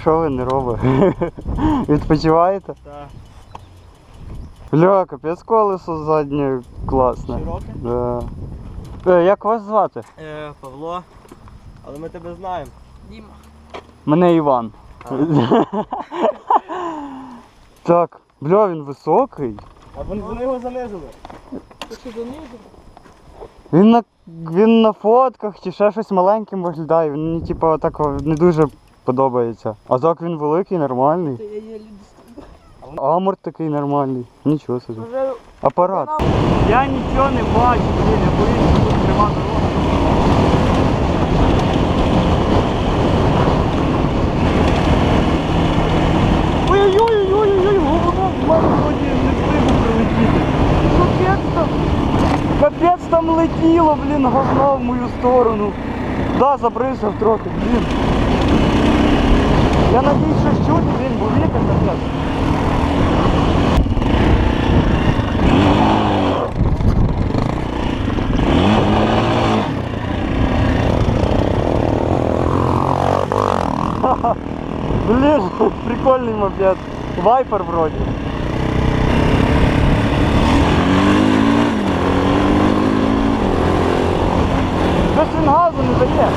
Що ви не робите? Відпочиваєте? Так. Бля, капець колесо заднє класне. Широке? Да. Е, як вас звати? Е, Павло. Але ми тебе знаємо. Діма. Мене Іван. так, бля, він високий. А вони, вони його занизили. Що? Він на, він на фотках чи ще щось маленьким виглядає. Він мені типу так не дуже подобається. А так він великий, нормальний. Амор такий нормальний. Нічого собі. Апарат. Я нічого не бачу, блін, я боюсь тут пряма дорога. Ой-ой-ой-ой-ой, голову в мене вроді не встигу прилетіти. Капець там, капець там летіло, блін, говно в мою сторону. Да, забризав трохи, блін. Я надіюсь, що чути, блін, бо вітер капець. Блин, прикольный мопед. Вайпер вроде. Щось він газу не дає.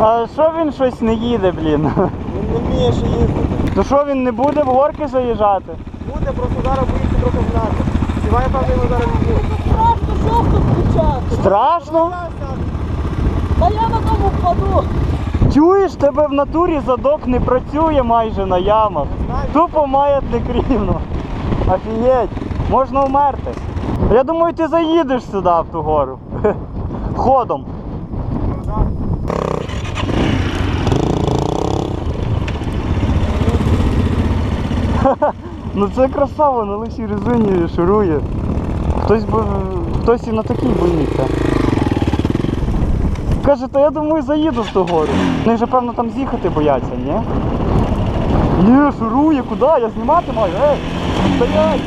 А що він щось не їде, блін? Він не вміє ще їздити. То що він не буде в горки заїжджати? Буде, просто зараз боїться трохи гнати. Сіває, певно, його зараз візьмуть. страшно жовто включати. Страшно? Та я на тому впаду. Чуєш, тебе в натурі задок не працює майже на ямах. Тупо маятник рівно. Офігеть, можна вмерти. Я думаю, ти заїдеш сюди в ту гору. Ходом. Ну це красава, на лисій резині ширує. Хтось би. хтось і на такій боїться. Каже, то я думаю заїду в ту гору. Вони вже певно там з'їхати бояться, ні? Ні, шурує, куди? Я знімати маю, ей! Стоять!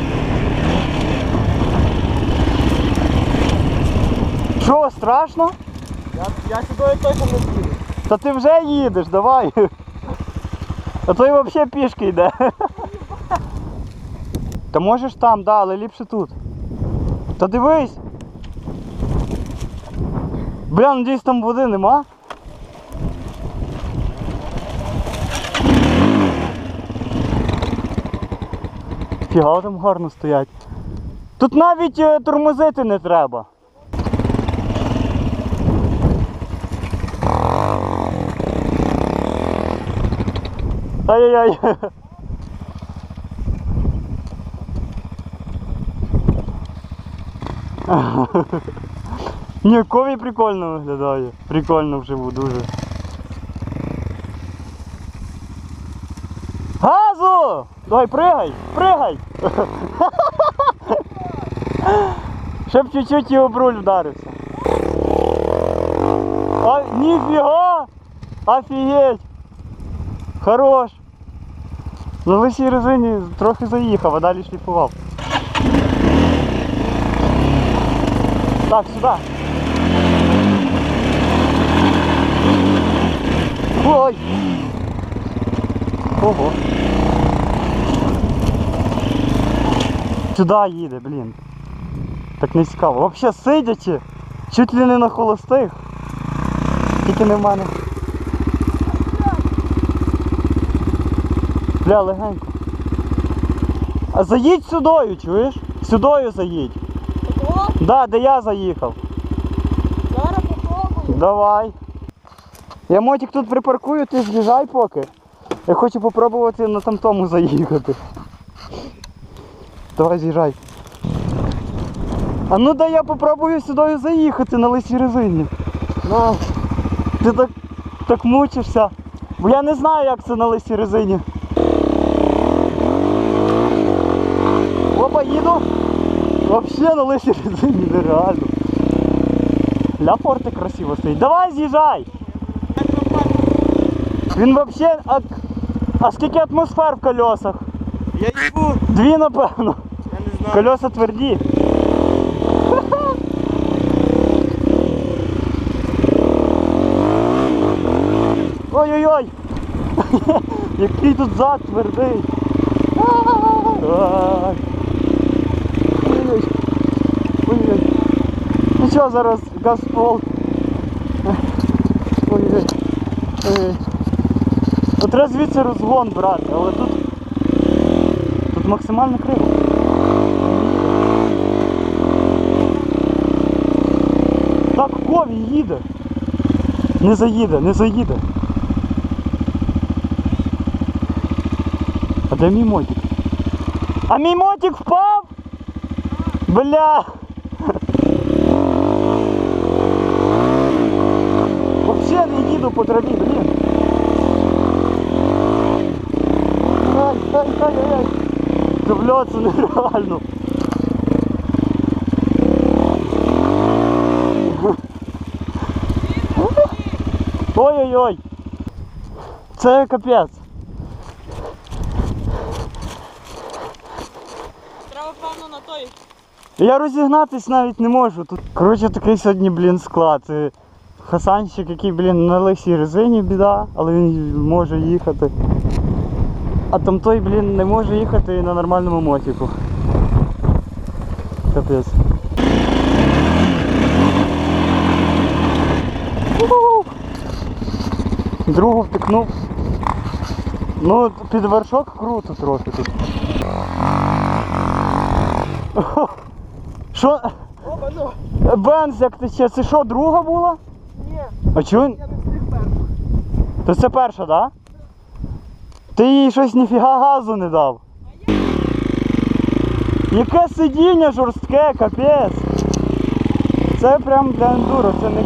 Що, страшно? Я, я сюди точно не піду. Та ти вже їдеш, давай. А то й взагалі пішки йде. Та можеш там, да, але ліпше тут. Та дивись. Бля, надіюсь там води нема. Фіга там гарно стоять. Тут навіть е, тормозити не треба. Ай-яй-яй. Ні, кові прикольно виглядає. Прикольно вживу дуже. Газу! Давай, пригай! Пригай! Щоб чуть-чуть і об руль вдарився. А, ніфіга! Офігеть! Хорош! На лисій резині трохи заїхав, а далі шліфував. Так, сюди. Ой! Ого. Сюди їде, блін. Так не цікаво. Взагалі сидячи, чуть ли не на холостих. Тільки не в мене. Бля, легенько. А заїдь сюдою, чуєш? Сюдою заїдь. Да, де я заїхав. зараз попробую. Давай. Я мотик тут припаркую, ти з'їжджай поки. Я хочу попробувати на тамтому заїхати. Давай з'їжджай. А ну дай я попробую сюди заїхати на лисій резині. Ну, Ти так, так мучишся. Бо я не знаю, як це на лисій резині. Опа, їду. Вообще на лисій резині нереально. Ля форти красиво стоїть. Давай з'їжджай! Він вообще. А, а скільки атмосфер в колесах? я їбу. Дві, напевно. Я не знаю. Колеса тверді. Ой-ой-ой! Який тут зад твердий. Ай. Ой-ой. Ой-ой. Нічого зараз газпол. Ой-ой. От треба звідси розгон брати, але тут. Тут максимально криво. Так, кові їде. Не заїде, не заїде. А де мій мотик? А мій мотик впав? Бля! Вообще не їду по траві, блін. Ай, це нереально. Ой-ой-ой. Це капець. Треба, певно, на той. Я розігнатись навіть не можу. Тут, коротше, такий сьогодні, блін, склад. Хасанчик, який, блін, на лисій резині біда, але він може їхати. А там той, блін, не може їхати на нормальному мотику. Капець. Другу втикнув. Ну, під вершок круто трохи тут. Що? Ну. Бенз як тече, це що, друга була? А чого? То це перша? Да? Ти їй щось ніфіга газу не дав. Яке сидіння жорстке, капець. Це прям для ендуро, це не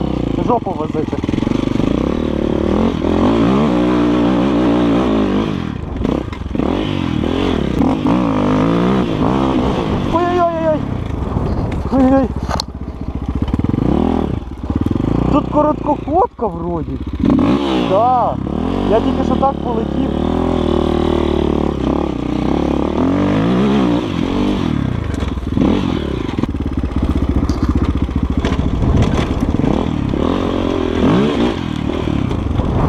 жопу возити. Ой-ой-ой-ой! Ой-ой! Тут короткоходка вроді. Да. Я тільки що так полетів.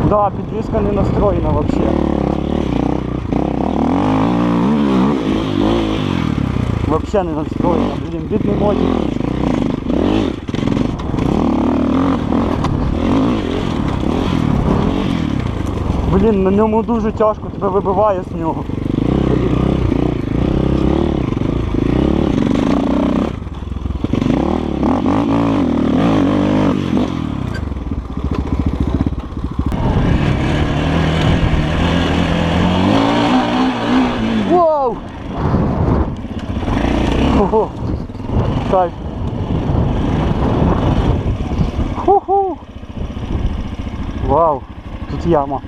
Да, підвіска не настроєна вообще. Вообще не настроєна, блін, бідний мотик. Блін, на ньому дуже тяжко, тебе вибиває з нього. Вау! Ого! Кайф! Ху-ху! Вау! Тут яма.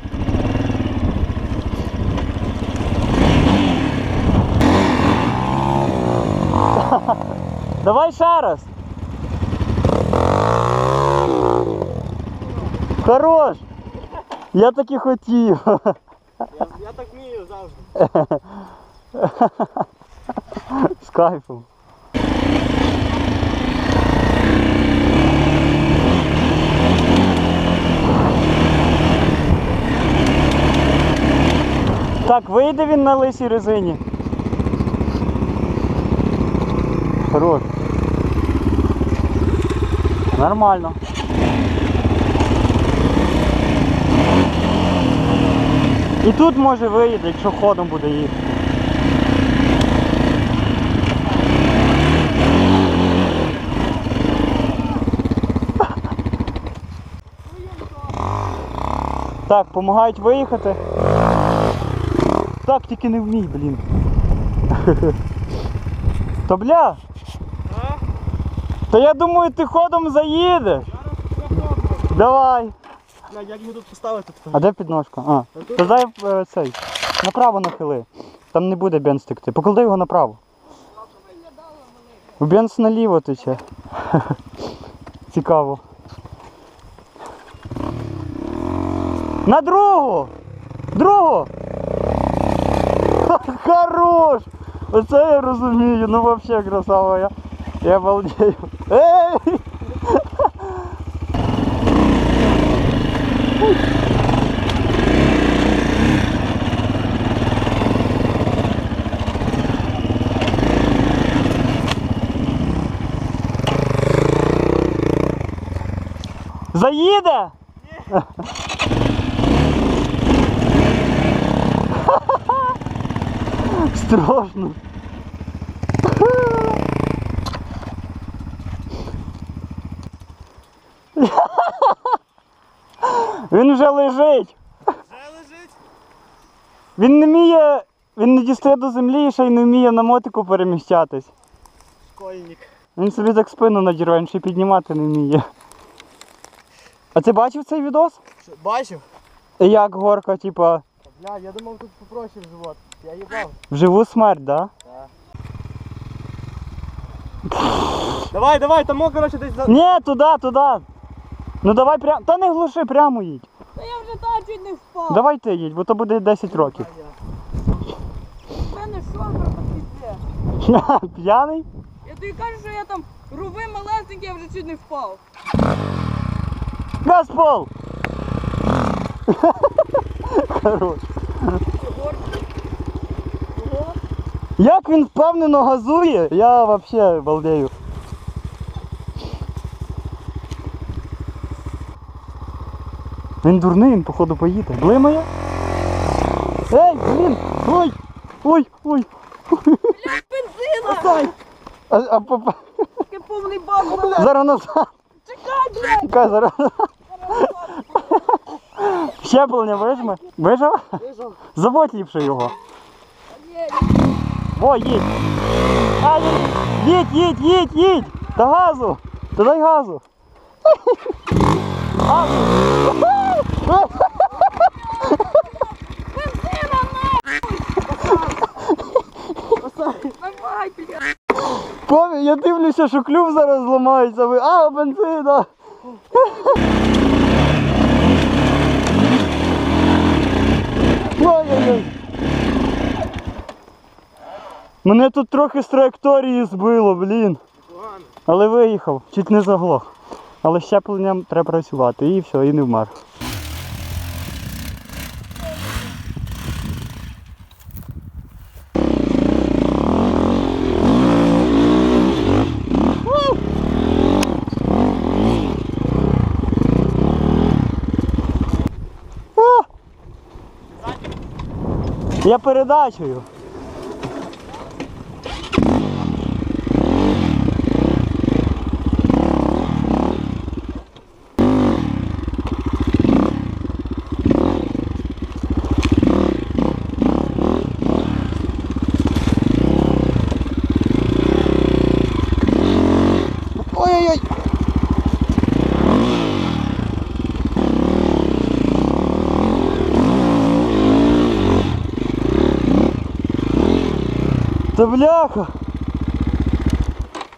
Давай ще раз. Хорош. Я так і хотів. Я, я так вмію завжди. З кайфом. Так, вийде він на лисій резині. Хорош. Нормально. І тут може вийде, якщо ходом буде їхати. Так, допомагають виїхати. Так, тільки не вмій, блін. То бля? То я думаю, ти ходом заїдеш. Давай. Бля, як його тут поставити? А де підножка? А. То дай е, цей. Направо нахили. Там не буде бенз текти. Поклади його направо. Бенз наліво тече. Цікаво. На другу! Другу! Хорош! Оце я розумію, ну вообще красава я. Я балдею. Ей! Заїде? Страшно. Він вже лежить. Вже лежить? Він не вміє, він не дістає до землі і ще й не вміє на мотику переміщатись. Школьник. Він собі так спину надірває, він ще й піднімати не вміє. А ти бачив цей відос? Що, бачив? Як горка, типа, Бля, я думав тут попроще в живот. Я їбав. вживу смерть, да? Давай, давай, тому, коротше, десь за... Ні, туди, туди. Ну давай прямо. Та не глуши, прямо їдь. Та я вже там чуть не впав. Давай ти їдь, бо то буде 10 років. У мене шорбер піде. П'яний? Я тобі кажу, що я там руби малесенький, я вже чуть не впав. Газпол! Хорош. Як він впевнено газує, я взагалі балдею. Він дурний, він походу поїде. Блимає? Ей, блін! Ой! Ой, ой! Бензина! А, а, попа- Такий повний бак. на- зараз назад! Чекай, блядь! Чекай, зараз. Щеплення вижме. Вижив? Вижав. Заводь ліпше його. О, їдь. А, їдь, їдь, їдь, їдь. Та газу. Та дай газу. Газу. Помі, я дивлюся, що клюв зараз зламається. Ви- А, бензина. Мене тут трохи з траєкторії збило, блін. Але виїхав, чуть не заглох. Але щепленням треба працювати і все, і не вмер. Я передачею. Та бляха.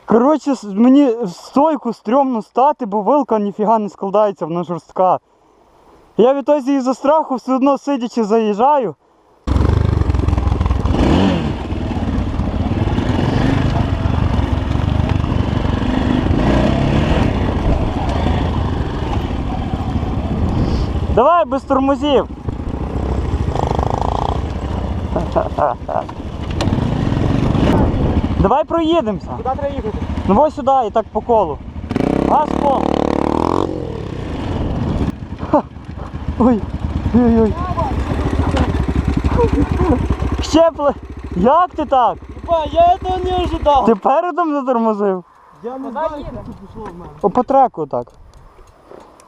Коротше, мені в стойку стрьомно стати, бо вилка ніфіга не складається, вона жорстка. Я відтоді із-за страху все одно сидячи заїжджаю. Давай без тормозів. Давай проїдемося. Куди треба їхати? Ну ось сюди і так по колу. Газ пол. Ой. Ой-ой. Щепле. Як ти так? Ба, я этого не ожидал. Ти передом затормозив? Я не знаю, що тут пішло в мене. О, по треку так.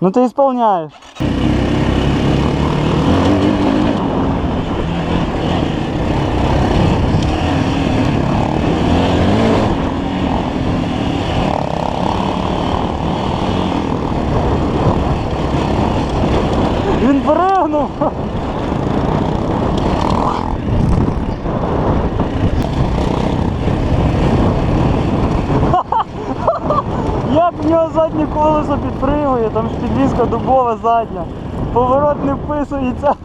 Ну ти ісполняєш. тягну. б в нього заднє колесо підпригує, там ж підвізка дубова задня. Поворот не вписується.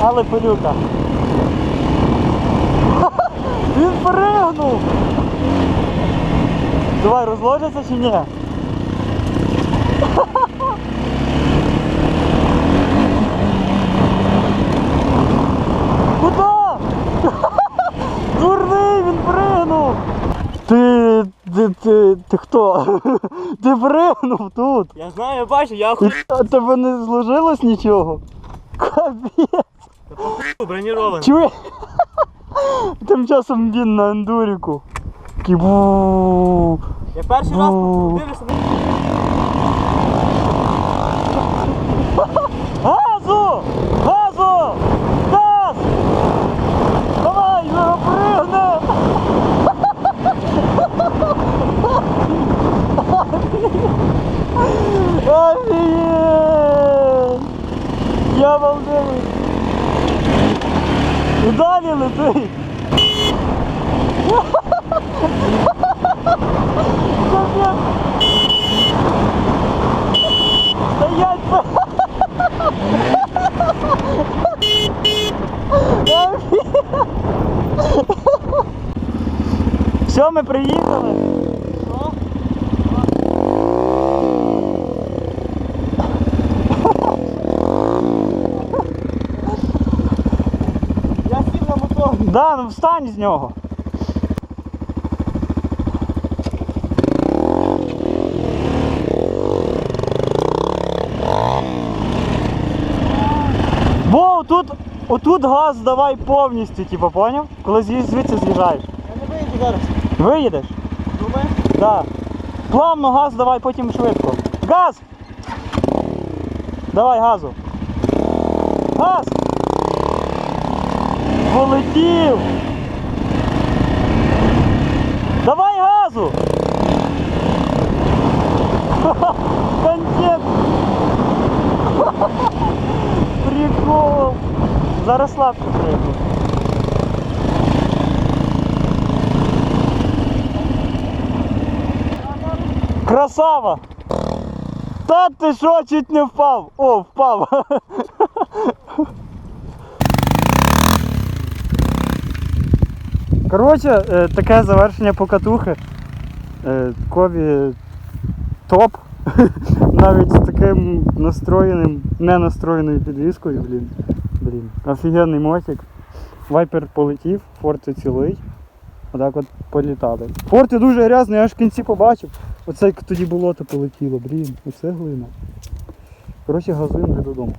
Але пилюка. Давай розложиться чи ні? Куда? Дурний, він пригнув! Ти, ти, ти, ти хто? Ти пригнув тут! Я знаю, я бачу, я а тебе не зложилось нічого? Капець! бронірований. Чує? Тим часом він на ендуріку. Такий бу. Я перший раз дивлюся. Газу! Газу! Газ! Давай, його пригне! Офігеть! Я обалдений! І далі летить! Капець! Стоять! Все, ми приїхали. Я сів на мотор. Да, ну встань з нього. Бо отут, газ давай повністю, типу, поняв? Коли звідси з'їжджаєш. Я не вийду зараз. Виїдеш? Думаєш? Да. Плавно газ давай, потім швидко. Газ! Давай газу. Газ! Полетів! Давай газу! Слабко прийду. Красава! Та ти що, чуть не впав? О, впав! Коротше, е, таке завершення покатухи. Е, Кові топ. Навіть з таким настроєним, не настроєною підвіскою, блін. Блін. Офігенний мосик, Вайпер полетів, форти цілий. Отак от політали. Форти дуже грязний, я аж в кінці побачив. Оце як тоді болото полетіло, блін, оце глина. Коротше, газуємо вже додому.